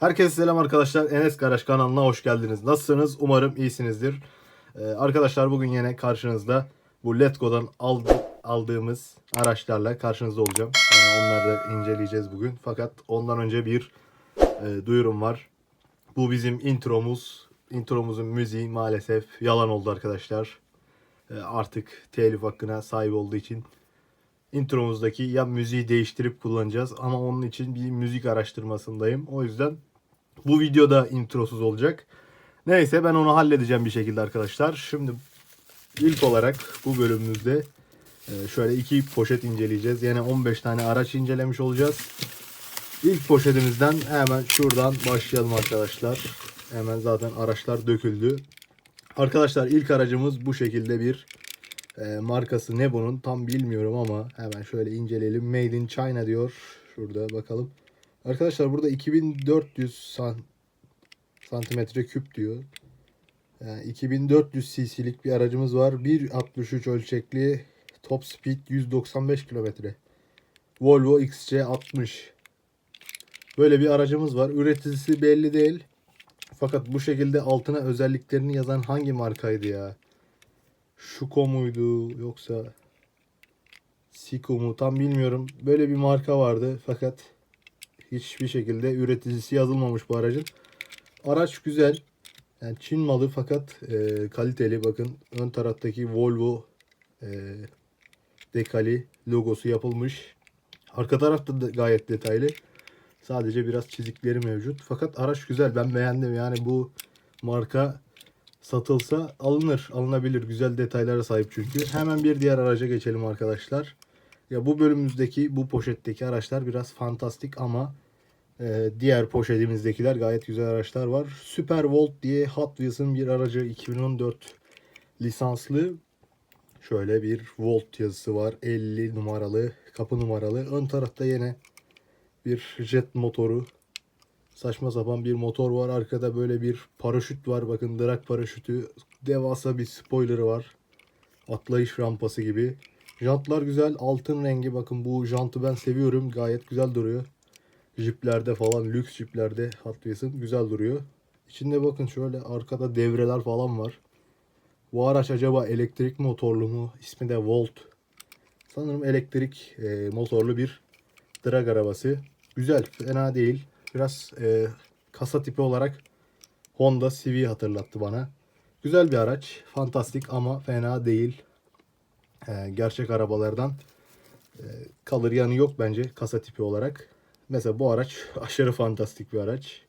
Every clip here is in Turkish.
Herkese selam arkadaşlar. Enes Garaj kanalına hoş geldiniz. Nasılsınız? Umarım iyisinizdir. Ee, arkadaşlar bugün yine karşınızda bu Letgo'dan aldı, aldığımız araçlarla karşınızda olacağım. Yani onları inceleyeceğiz bugün. Fakat ondan önce bir e, duyurum var. Bu bizim intromuz. Intromuzun müziği maalesef yalan oldu arkadaşlar. E, artık telif hakkına sahip olduğu için intromuzdaki ya müziği değiştirip kullanacağız ama onun için bir müzik araştırmasındayım. O yüzden bu videoda introsuz olacak. Neyse ben onu halledeceğim bir şekilde arkadaşlar. Şimdi ilk olarak bu bölümümüzde e, şöyle iki poşet inceleyeceğiz. Yani 15 tane araç incelemiş olacağız. İlk poşetimizden hemen şuradan başlayalım arkadaşlar. Hemen zaten araçlar döküldü. Arkadaşlar ilk aracımız bu şekilde bir e, markası ne bunun tam bilmiyorum ama hemen şöyle inceleyelim. Made in China diyor. Şurada bakalım. Arkadaşlar burada 2400 san, santimetre küp diyor. Yani 2400 cc'lik bir aracımız var. 1.63 ölçekli top speed 195 kilometre. Volvo XC60. Böyle bir aracımız var. Üreticisi belli değil. Fakat bu şekilde altına özelliklerini yazan hangi markaydı ya? Şuko muydu yoksa Siko mu tam bilmiyorum. Böyle bir marka vardı fakat hiçbir şekilde üreticisi yazılmamış bu aracın. Araç güzel. Yani Çin malı fakat e, kaliteli. Bakın ön taraftaki Volvo e, dekali logosu yapılmış. Arka tarafta da gayet detaylı. Sadece biraz çizikleri mevcut. Fakat araç güzel. Ben beğendim. Yani bu marka satılsa alınır. Alınabilir. Güzel detaylara sahip çünkü. Hemen bir diğer araca geçelim arkadaşlar. Ya bu bölümümüzdeki bu poşetteki araçlar biraz fantastik ama e, diğer poşetimizdekiler gayet güzel araçlar var. Super Volt diye Hot Wheels'ın bir aracı 2014 lisanslı. Şöyle bir Volt yazısı var. 50 numaralı kapı numaralı. Ön tarafta yine bir jet motoru. Saçma sapan bir motor var. Arkada böyle bir paraşüt var. Bakın drag paraşütü. Devasa bir spoilerı var. Atlayış rampası gibi. Jantlar güzel. Altın rengi. Bakın bu jantı ben seviyorum. Gayet güzel duruyor. Jiplerde falan lüks jiplerde Hot Wheels'ın güzel duruyor. İçinde bakın şöyle arkada devreler falan var. Bu araç acaba elektrik motorlu mu? İsmi de Volt. Sanırım elektrik e, motorlu bir drag arabası. Güzel, fena değil. Biraz e, kasa tipi olarak Honda CV hatırlattı bana. Güzel bir araç. Fantastik ama fena değil. E, gerçek arabalardan e, kalır yanı yok bence kasa tipi olarak. Mesela bu araç aşırı fantastik bir araç.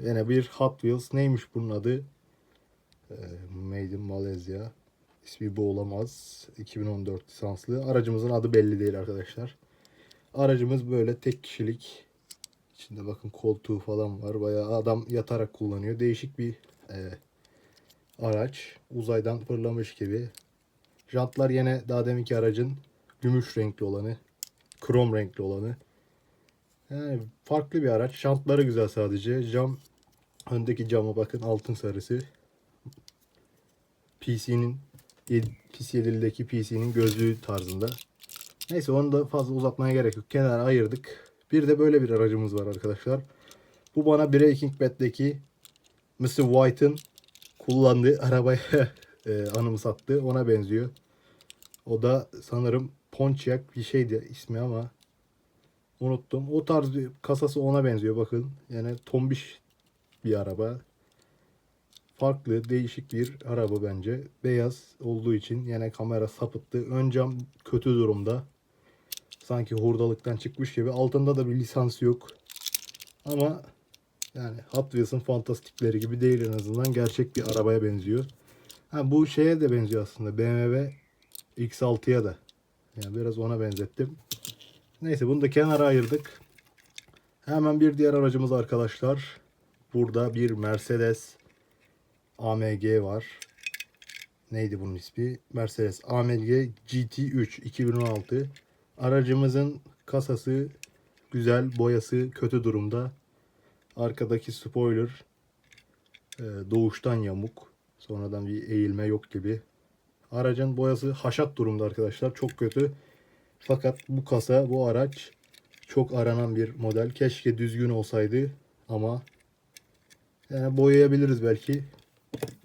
Yine bir Hot Wheels. Neymiş bunun adı? E, Made in Malezya. İsmi bu olamaz. 2014 lisanslı. Aracımızın adı belli değil arkadaşlar. Aracımız böyle tek kişilik. İçinde bakın koltuğu falan var. Bayağı adam yatarak kullanıyor. Değişik bir e, araç. Uzaydan fırlamış gibi. Jantlar yine daha deminki aracın gümüş renkli olanı. Krom renkli olanı. Yani farklı bir araç. Jantları güzel sadece. Cam öndeki cama bakın altın sarısı. PC'nin PC7'deki PC'nin gözlüğü tarzında. Neyse onu da fazla uzatmaya gerek yok. Kenara ayırdık. Bir de böyle bir aracımız var arkadaşlar. Bu bana Breaking Bad'deki Mr. White'ın kullandığı arabaya e, anımsattı. Ona benziyor. O da sanırım Pontiac bir şeydi ismi ama unuttum. O tarz bir kasası ona benziyor bakın. Yani tombiş bir araba. Farklı, değişik bir araba bence. Beyaz olduğu için yine kamera sapıttı. Ön cam kötü durumda. Sanki hurdalıktan çıkmış gibi. Altında da bir lisans yok. Ama yani Hot Wheels'ın fantastikleri gibi değil en azından. Gerçek bir arabaya benziyor. Ha, bu şeye de benziyor aslında. BMW X6'ya da. Yani biraz ona benzettim. Neyse bunu da kenara ayırdık. Hemen bir diğer aracımız arkadaşlar. Burada bir Mercedes AMG var. Neydi bunun ismi? Mercedes AMG GT3 2016. Aracımızın kasası güzel, boyası kötü durumda. Arkadaki spoiler e, doğuştan yamuk. Sonradan bir eğilme yok gibi. Aracın boyası haşat durumda arkadaşlar. Çok kötü. Fakat bu kasa, bu araç çok aranan bir model. Keşke düzgün olsaydı. Ama yani boyayabiliriz belki.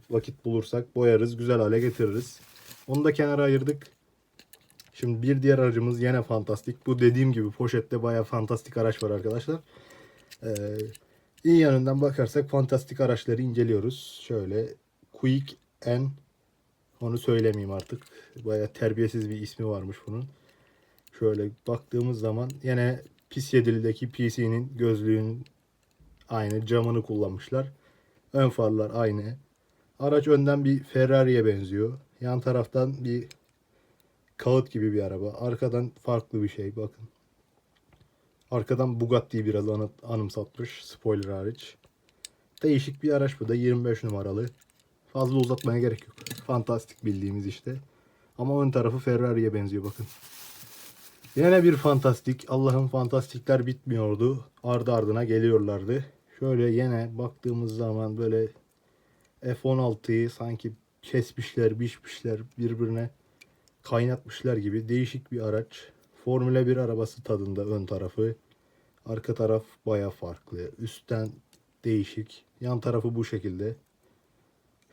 Vakit bulursak boyarız, güzel hale getiririz. Onu da kenara ayırdık. Şimdi bir diğer aracımız yine fantastik. Bu dediğim gibi poşette bayağı fantastik araç var arkadaşlar. Ee, iyi yanından bakarsak fantastik araçları inceliyoruz. Şöyle Quick N onu söylemeyeyim artık. Bayağı terbiyesiz bir ismi varmış bunun. Şöyle baktığımız zaman yine pis yedilideki PC'nin gözlüğünün aynı camını kullanmışlar. Ön farlar aynı. Araç önden bir Ferrari'ye benziyor. Yan taraftan bir kağıt gibi bir araba. Arkadan farklı bir şey bakın. Arkadan Bugatti'yi biraz anı- anımsatmış. Spoiler hariç. Değişik bir araç bu da 25 numaralı. Fazla uzatmaya gerek yok. Fantastik bildiğimiz işte. Ama ön tarafı Ferrari'ye benziyor bakın. Yine bir fantastik. Allah'ın fantastikler bitmiyordu. Ardı ardına geliyorlardı. Şöyle yine baktığımız zaman böyle F-16'yı sanki kesmişler, biçmişler birbirine kaynatmışlar gibi değişik bir araç. Formula 1 arabası tadında ön tarafı. Arka taraf baya farklı. Üstten değişik. Yan tarafı bu şekilde.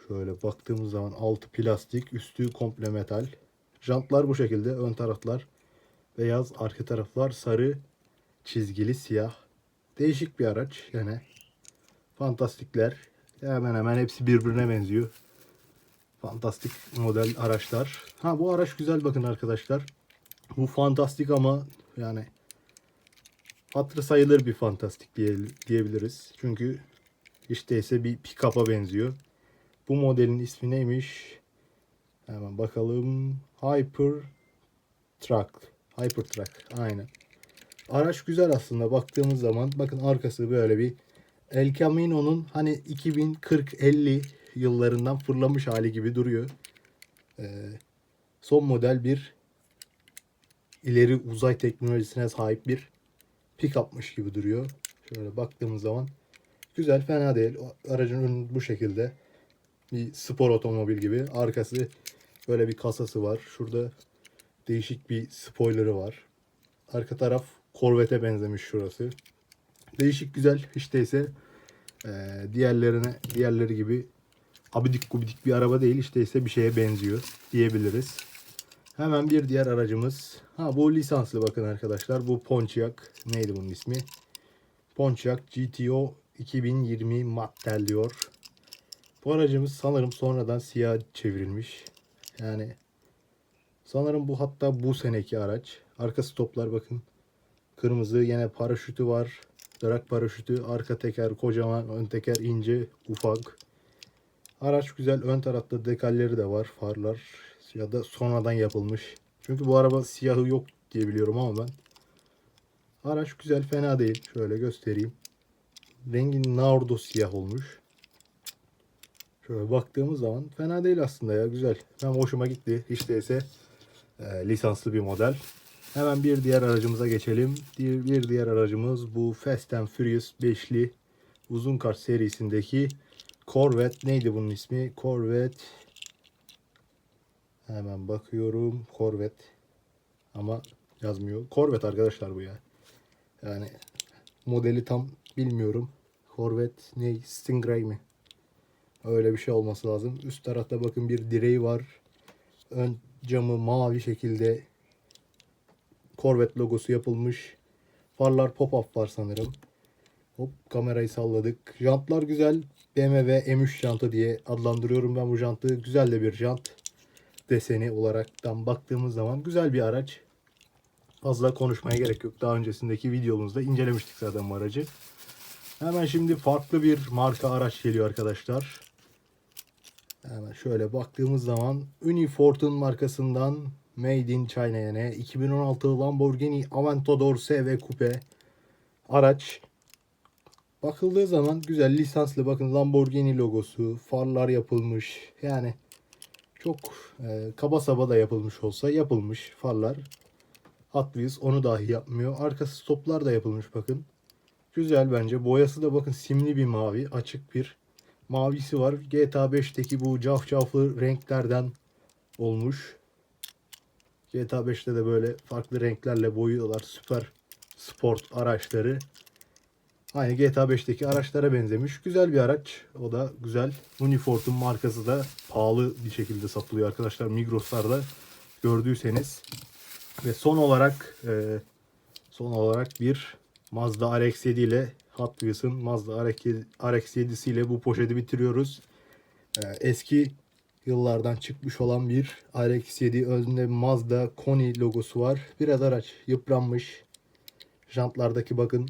Şöyle baktığımız zaman altı plastik, üstü komple metal. Jantlar bu şekilde. Ön taraflar beyaz, arka taraflar sarı, çizgili siyah. Değişik bir araç yine. Fantastikler. Hemen hemen hepsi birbirine benziyor. Fantastik model araçlar. Ha bu araç güzel bakın arkadaşlar. Bu fantastik ama yani hatırı sayılır bir fantastik diye, diyebiliriz. Çünkü hiç değilse bir pick-up'a benziyor. Bu modelin ismi neymiş? Hemen bakalım. Hyper Truck. Hyper Truck. Aynen. Araç güzel aslında baktığımız zaman. Bakın arkası böyle bir El Camino'nun hani 2040-50 yıllarından fırlamış hali gibi duruyor. Ee, son model bir ileri uzay teknolojisine sahip bir pick-up'mış gibi duruyor. Şöyle baktığımız zaman güzel fena değil. O Aracın önü bu şekilde. Bir spor otomobil gibi. Arkası böyle bir kasası var. Şurada değişik bir spoiler'ı var. Arka taraf Corvette'e benzemiş şurası. Değişik güzel. Hiç değilse e, diğerlerine diğerleri gibi abidik gubidik bir araba değil. İşte ise bir şeye benziyor diyebiliriz. Hemen bir diğer aracımız. Ha bu lisanslı bakın arkadaşlar. Bu Pontiac. Neydi bunun ismi? Pontiac GTO 2020 Mattel diyor. Bu aracımız sanırım sonradan siyah çevrilmiş. Yani sanırım bu hatta bu seneki araç. Arka stoplar bakın. Kırmızı yine paraşütü var. Drag paraşütü. Arka teker kocaman. Ön teker ince ufak. Araç güzel. Ön tarafta dekalleri de var. Farlar ya da sonradan yapılmış. Çünkü bu araba siyahı yok diye biliyorum ama ben. Araç güzel fena değil. Şöyle göstereyim. Rengi nardo siyah olmuş. Şöyle baktığımız zaman fena değil aslında ya güzel. Ben hoşuma gitti. Hiç değilse e, lisanslı bir model. Hemen bir diğer aracımıza geçelim. Bir, bir diğer aracımız bu Fast and Furious 5'li uzun kart serisindeki Corvette. Neydi bunun ismi? Corvette. Hemen bakıyorum. Corvette. Ama yazmıyor. Corvette arkadaşlar bu ya. Yani modeli tam bilmiyorum. Corvette ne? Stingray mi? Öyle bir şey olması lazım. Üst tarafta bakın bir direği var. Ön camı mavi şekilde Corvette logosu yapılmış. Farlar pop-up var sanırım. Hop kamerayı salladık. Jantlar güzel. BMW M3 jantı diye adlandırıyorum ben bu jantı. Güzel de bir jant deseni olaraktan baktığımız zaman güzel bir araç. Fazla konuşmaya gerek yok. Daha öncesindeki videomuzda incelemiştik zaten bu aracı. Hemen şimdi farklı bir marka araç geliyor arkadaşlar. Hemen şöyle baktığımız zaman Unifort'un markasından Made in China yani 2016 Lamborghini Aventador SV Coupe araç. Bakıldığı zaman güzel lisanslı bakın Lamborghini logosu, farlar yapılmış. Yani çok e, kaba saba da yapılmış olsa yapılmış farlar. Wheels onu dahi yapmıyor. Arkası stoplar da yapılmış bakın. Güzel bence. Boyası da bakın simli bir mavi. Açık bir mavisi var. GTA 5'teki bu cafcaflı renklerden olmuş. GTA 5'te de böyle farklı renklerle boyuyorlar. Süper sport araçları. Aynı GTA 5'teki araçlara benzemiş. Güzel bir araç. O da güzel. Unifort'un markası da pahalı bir şekilde satılıyor arkadaşlar. Migros'larda gördüyseniz. Ve son olarak e, son olarak bir Mazda RX-7 ile Hot Wheels'ın Mazda RX-7 RX-7'si ile bu poşeti bitiriyoruz. E, eski yıllardan çıkmış olan bir RX-7 önünde Mazda Koni logosu var. Biraz araç yıpranmış. Jantlardaki bakın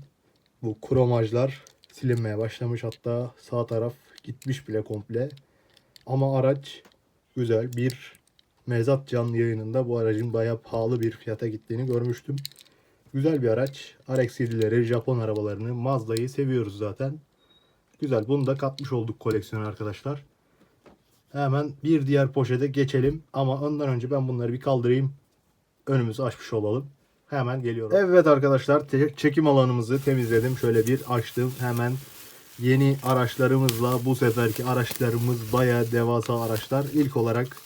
bu kromajlar silinmeye başlamış. Hatta sağ taraf gitmiş bile komple. Ama araç güzel. Bir mezat canlı yayınında bu aracın bayağı pahalı bir fiyata gittiğini görmüştüm. Güzel bir araç. RX-7'leri, Japon arabalarını, Mazda'yı seviyoruz zaten. Güzel. Bunu da katmış olduk koleksiyona arkadaşlar. Hemen bir diğer poşete geçelim. Ama ondan önce ben bunları bir kaldırayım. Önümüzü açmış olalım. Hemen geliyorum. Evet arkadaşlar çekim alanımızı temizledim. Şöyle bir açtım. Hemen yeni araçlarımızla bu seferki araçlarımız bayağı devasa araçlar. İlk olarak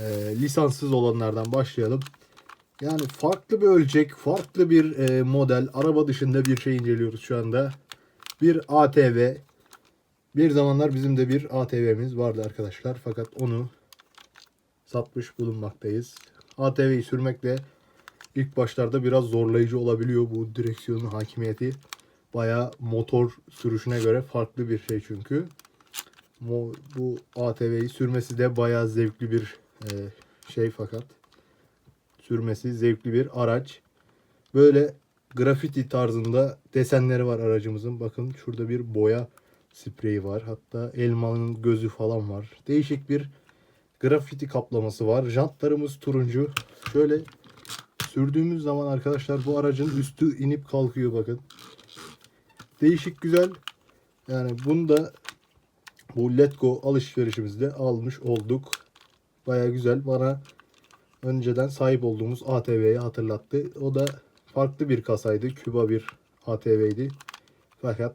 e, lisanssız olanlardan başlayalım. Yani farklı bir ölçek, farklı bir e, model, araba dışında bir şey inceliyoruz şu anda. Bir ATV. Bir zamanlar bizim de bir ATV'miz vardı arkadaşlar. Fakat onu satmış bulunmaktayız. ATV'yi sürmekle ilk başlarda biraz zorlayıcı olabiliyor bu direksiyonun hakimiyeti. Bayağı motor sürüşüne göre farklı bir şey çünkü. Bu ATV'yi sürmesi de bayağı zevkli bir e, şey fakat sürmesi zevkli bir araç. Böyle grafiti tarzında desenleri var aracımızın. Bakın şurada bir boya spreyi var. Hatta elmanın gözü falan var. Değişik bir grafiti kaplaması var. Jantlarımız turuncu. Şöyle sürdüğümüz zaman arkadaşlar bu aracın üstü inip kalkıyor bakın. Değişik güzel. Yani bunu da bu Letgo alışverişimizde almış olduk. Baya güzel. Bana önceden sahip olduğumuz ATV'yi hatırlattı. O da farklı bir kasaydı. Küba bir ATV'ydi. Fakat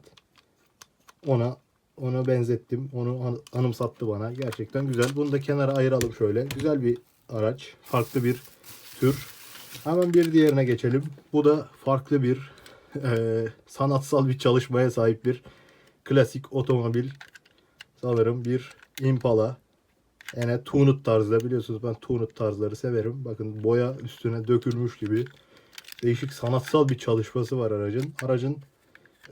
ona ona benzettim. Onu an- anımsattı bana. Gerçekten güzel. Bunu da kenara ayıralım şöyle. Güzel bir araç. Farklı bir tür. Hemen bir diğerine geçelim. Bu da farklı bir eee, sanatsal bir çalışmaya sahip bir klasik otomobil. Sanırım bir Impala. Yani tunut tarzda biliyorsunuz ben tunut tarzları severim. Bakın boya üstüne dökülmüş gibi. Değişik sanatsal bir çalışması var aracın. Aracın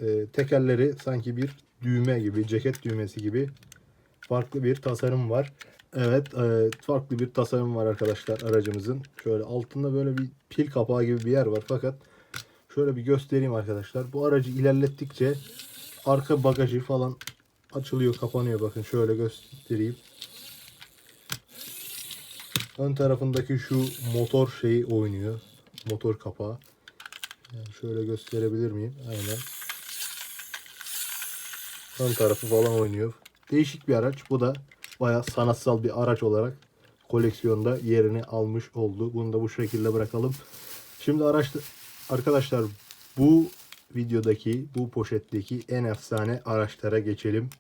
e, tekerleri sanki bir düğme gibi, ceket düğmesi gibi farklı bir tasarım var. Evet, e, farklı bir tasarım var arkadaşlar aracımızın. Şöyle altında böyle bir pil kapağı gibi bir yer var. Fakat şöyle bir göstereyim arkadaşlar. Bu aracı ilerlettikçe arka bagajı falan açılıyor, kapanıyor. Bakın şöyle göstereyim. Ön tarafındaki şu motor şeyi oynuyor. Motor kapağı. Yani şöyle gösterebilir miyim? Aynen. Ön tarafı falan oynuyor. Değişik bir araç. Bu da bayağı sanatsal bir araç olarak koleksiyonda yerini almış oldu. Bunu da bu şekilde bırakalım. Şimdi araç arkadaşlar bu videodaki bu poşetteki en efsane araçlara geçelim.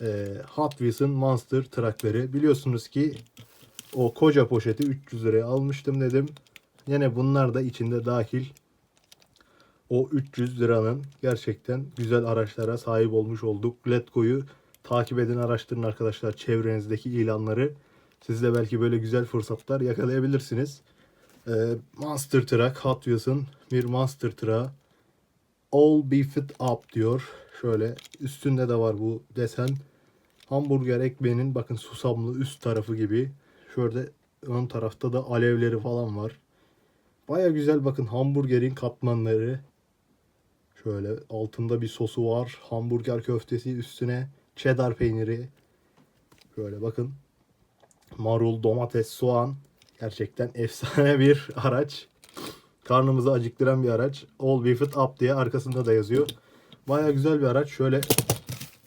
Ee, Hot Wheels'ın Monster Truck'ları. Biliyorsunuz ki o koca poşeti 300 liraya almıştım dedim. Yine bunlar da içinde dahil. O 300 liranın gerçekten güzel araçlara sahip olmuş olduk. Letgo'yu takip edin, araştırın arkadaşlar çevrenizdeki ilanları. Siz de belki böyle güzel fırsatlar yakalayabilirsiniz. Ee, Monster Truck, Hot Wheels'ın bir Monster Truck. All be fit up diyor. Şöyle üstünde de var bu desen. Hamburger ekmeğinin bakın susamlı üst tarafı gibi. Şöyle ön tarafta da alevleri falan var. Baya güzel bakın hamburgerin katmanları. Şöyle altında bir sosu var. Hamburger köftesi üstüne cheddar peyniri. Şöyle bakın. Marul, domates, soğan. Gerçekten efsane bir araç. Karnımızı acıktıran bir araç. All Beef It Up diye arkasında da yazıyor. Baya güzel bir araç. Şöyle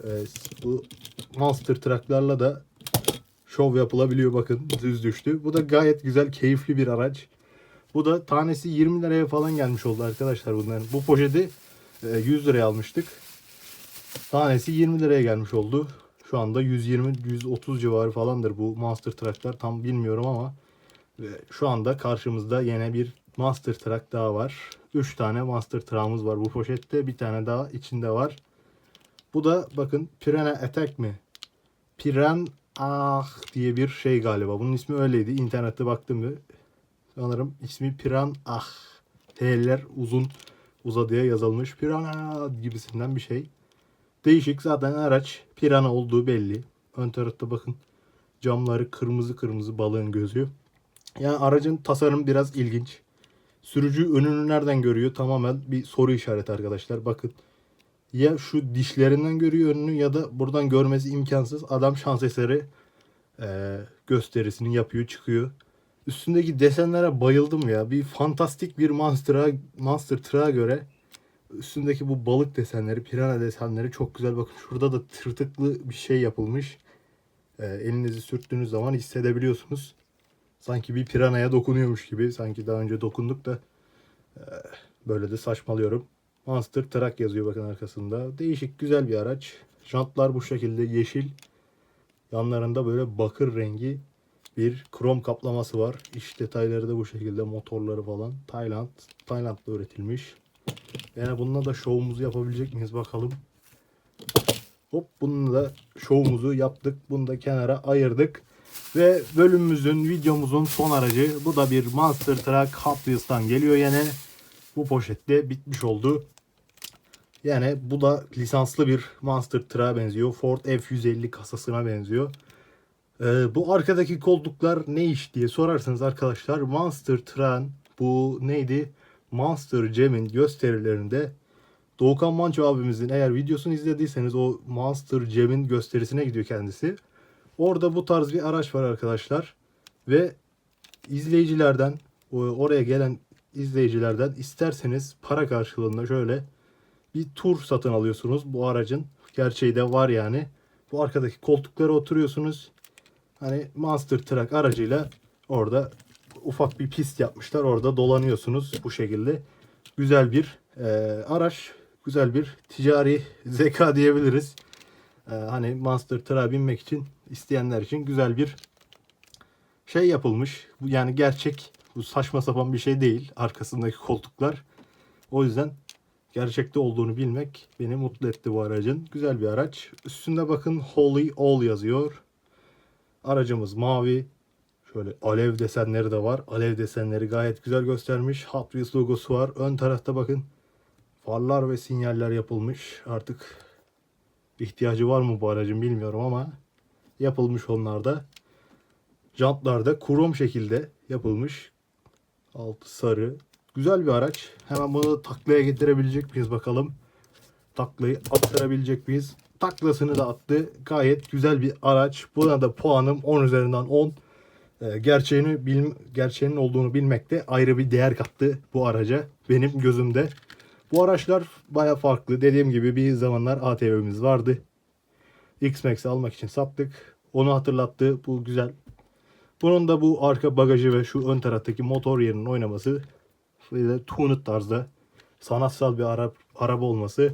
e, bu Monster Truck'larla da şov yapılabiliyor bakın düz düştü. Bu da gayet güzel keyifli bir araç. Bu da tanesi 20 liraya falan gelmiş oldu arkadaşlar bunların. Bu poşeti e, 100 liraya almıştık. Tanesi 20 liraya gelmiş oldu. Şu anda 120-130 civarı falandır bu Monster Truck'lar. Tam bilmiyorum ama e, şu anda karşımızda yine bir Monster Truck daha var. 3 tane Monster Truck'ımız var bu poşette. Bir tane daha içinde var. Bu da bakın Pirana Attack mi? Piran Ah diye bir şey galiba. Bunun ismi öyleydi. İnternette baktım mı? Sanırım ismi Piran Ah. T'ler uzun uzadıya yazılmış. Pirana gibisinden bir şey. Değişik zaten araç Pirana olduğu belli. Ön tarafta bakın camları kırmızı kırmızı balığın gözü. Yani aracın tasarım biraz ilginç. Sürücü önünü nereden görüyor? Tamamen bir soru işareti arkadaşlar. Bakın ya şu dişlerinden görüyor önünü ya da buradan görmesi imkansız. Adam şans eseri e, gösterisini yapıyor çıkıyor. Üstündeki desenlere bayıldım ya. Bir fantastik bir Monster'a Monster Truck'a göre üstündeki bu balık desenleri, pirana desenleri çok güzel. Bakın şurada da tırtıklı bir şey yapılmış. E, elinizi sürttüğünüz zaman hissedebiliyorsunuz. Sanki bir piranaya dokunuyormuş gibi. Sanki daha önce dokunduk da e, böyle de saçmalıyorum. Monster Truck yazıyor bakın arkasında. Değişik güzel bir araç. Jantlar bu şekilde yeşil. Yanlarında böyle bakır rengi bir krom kaplaması var. İç detayları da bu şekilde motorları falan. Tayland, Tayland'da üretilmiş. Yani bununla da şovumuzu yapabilecek miyiz bakalım. Hop bununla da şovumuzu yaptık. Bunu da kenara ayırdık. Ve bölümümüzün, videomuzun son aracı. Bu da bir Monster Truck Hot geliyor yine. Bu poşette bitmiş oldu. Yani bu da lisanslı bir Monster Truck'a benziyor. Ford F-150 kasasına benziyor. Ee, bu arkadaki koltuklar ne iş diye sorarsanız arkadaşlar Monster Truck'ın bu neydi? Monster Jam'in gösterilerinde Doğukan Manço abimizin eğer videosunu izlediyseniz o Monster Jam'in gösterisine gidiyor kendisi. Orada bu tarz bir araç var arkadaşlar. Ve izleyicilerden oraya gelen izleyicilerden isterseniz para karşılığında şöyle bir tur satın alıyorsunuz bu aracın. Gerçeği de var yani. Bu arkadaki koltuklara oturuyorsunuz. Hani Monster Truck aracıyla orada ufak bir pist yapmışlar. Orada dolanıyorsunuz bu şekilde. Güzel bir e, araç. Güzel bir ticari zeka diyebiliriz. E, hani Monster Truck'a binmek için isteyenler için güzel bir şey yapılmış. Yani gerçek bu saçma sapan bir şey değil arkasındaki koltuklar. O yüzden gerçekte olduğunu bilmek beni mutlu etti bu aracın. Güzel bir araç. Üstünde bakın Holy All yazıyor. Aracımız mavi. Şöyle alev desenleri de var. Alev desenleri gayet güzel göstermiş. Hot Wheels logosu var. Ön tarafta bakın farlar ve sinyaller yapılmış. Artık ihtiyacı var mı bu aracın bilmiyorum ama yapılmış onlarda. Jantlar da krom şekilde yapılmış. Altı sarı. Güzel bir araç. Hemen bunu taklaya getirebilecek miyiz bakalım. Taklayı attırabilecek miyiz? Taklasını da attı. Gayet güzel bir araç. Buna da puanım 10 üzerinden 10. Ee, gerçeğini bil, gerçeğinin olduğunu bilmekte ayrı bir değer kattı bu araca benim gözümde. Bu araçlar baya farklı. Dediğim gibi bir zamanlar ATV'miz vardı. X-Max'i almak için sattık. Onu hatırlattı. Bu güzel. Bunun da bu arka bagajı ve şu ön taraftaki motor yerinin oynaması de tuned tarzda sanatsal bir ara, araba olması.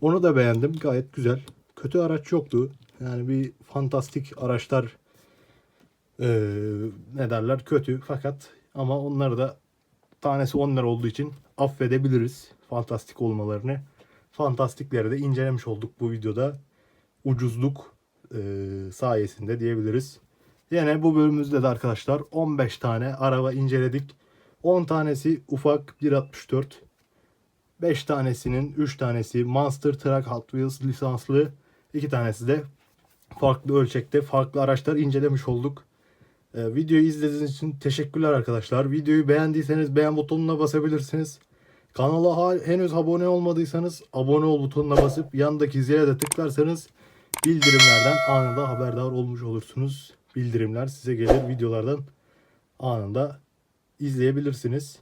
Onu da beğendim. Gayet güzel. Kötü araç yoktu. Yani bir fantastik araçlar eee, ne derler kötü fakat ama onları da tanesi 10 lira olduğu için affedebiliriz fantastik olmalarını. Fantastikleri de incelemiş olduk bu videoda. Ucuzluk eee, sayesinde diyebiliriz. Yine bu bölümümüzde de arkadaşlar 15 tane araba inceledik. 10 tanesi ufak 1.64. 5 tanesinin 3 tanesi Monster Truck Hot Wheels lisanslı. 2 tanesi de farklı ölçekte farklı araçlar incelemiş olduk. Ee, videoyu izlediğiniz için teşekkürler arkadaşlar. Videoyu beğendiyseniz beğen butonuna basabilirsiniz. Kanala henüz abone olmadıysanız abone ol butonuna basıp yandaki zile de tıklarsanız bildirimlerden anında haberdar olmuş olursunuz. Bildirimler size gelir videolardan anında izleyebilirsiniz.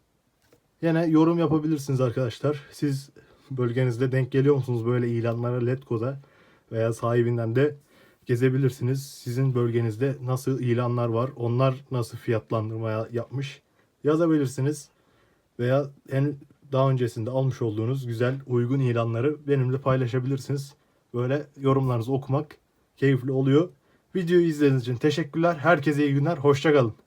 Yine yorum yapabilirsiniz arkadaşlar. Siz bölgenizde denk geliyor musunuz böyle ilanlara Letgo'da veya sahibinden de gezebilirsiniz. Sizin bölgenizde nasıl ilanlar var? Onlar nasıl fiyatlandırma yapmış? Yazabilirsiniz. Veya en daha öncesinde almış olduğunuz güzel uygun ilanları benimle paylaşabilirsiniz. Böyle yorumlarınızı okumak keyifli oluyor. Videoyu izlediğiniz için teşekkürler. Herkese iyi günler. Hoşçakalın.